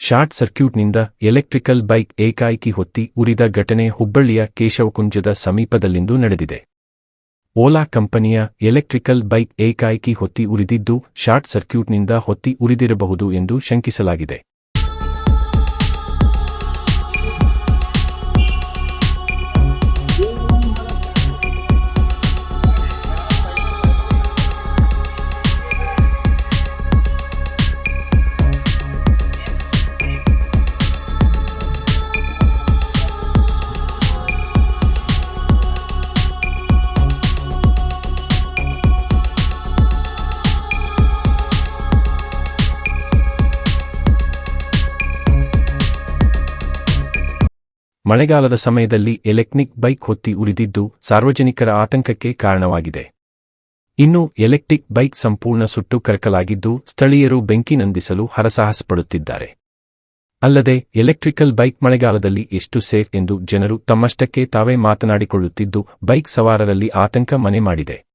Short ಸರ್ಕ್ಯೂಟ್ನಿಂದ electrical bike ಏಕಾಏಕಿ ಹೊತ್ತಿ ಉರಿದ ಘಟನೆ ಹುಬ್ಬಳ್ಳಿಯ ಕೇಶವಕುಂಜದ ಸಮೀಪದಲ್ಲಿಂದು ನಡೆದಿದೆ. ಓಲಾ ಕಂಪನಿಯ ಎಲೆಕ್ಟ್ರಿಕಲ್ ಬೈಕ್ ಏಕಾಏಕಿ ಹೊತ್ತಿ ಉರಿದಿದ್ದು ಶಾರ್ಟ್ ಸರ್ಕ್ಯೂಟ್ನಿಂದ ಹೊತ್ತಿ ಉರಿದಿರಬಹುದು ಎಂದು ಶಂಕಿಸಲಾಗಿದೆ. ಮಳೆಗಾಲದ ಸಮಯದಲ್ಲಿ ಎಲೆಕ್ಟ್ರಿಕ್ ಬೈಕ್ ಹೊತ್ತಿ ಉರಿದಿದ್ದು ಸಾರ್ವಜನಿಕರ ಆತಂಕಕ್ಕೆ ಕಾರಣವಾಗಿದೆ. ಇನ್ನು ಎಲೆಕ್ಟ್ರಿಕ್ ಬೈಕ್ ಸಂಪೂರ್ಣ ಸುಟ್ಟು ಕರಕಲಾಗಿದ್ದು ಸ್ಥಳೀಯರು ಬೆಂಕಿ ನಂದಿಸಲು ಹರಸಾಹಸಪಡುತ್ತಿದ್ದಾರೆ. ಅಲ್ಲದೆ ಎಲೆಕ್ಟ್ರಿಕಲ್ ಬೈಕ್ ಮಳೆಗಾಲದಲ್ಲಿ ಎಷ್ಟು ಸೇಫ್ ಎಂದು ಜನರು ತಮ್ಮಷ್ಟಕ್ಕೆ ತಾವೇ ಮಾತನಾಡಿಕೊಳ್ಳುತ್ತಿದ್ದು ಬೈಕ್ ಸವಾರರಲ್ಲಿ ಆತಂಕ ಮನೆ ಮಾಡಿದೆ.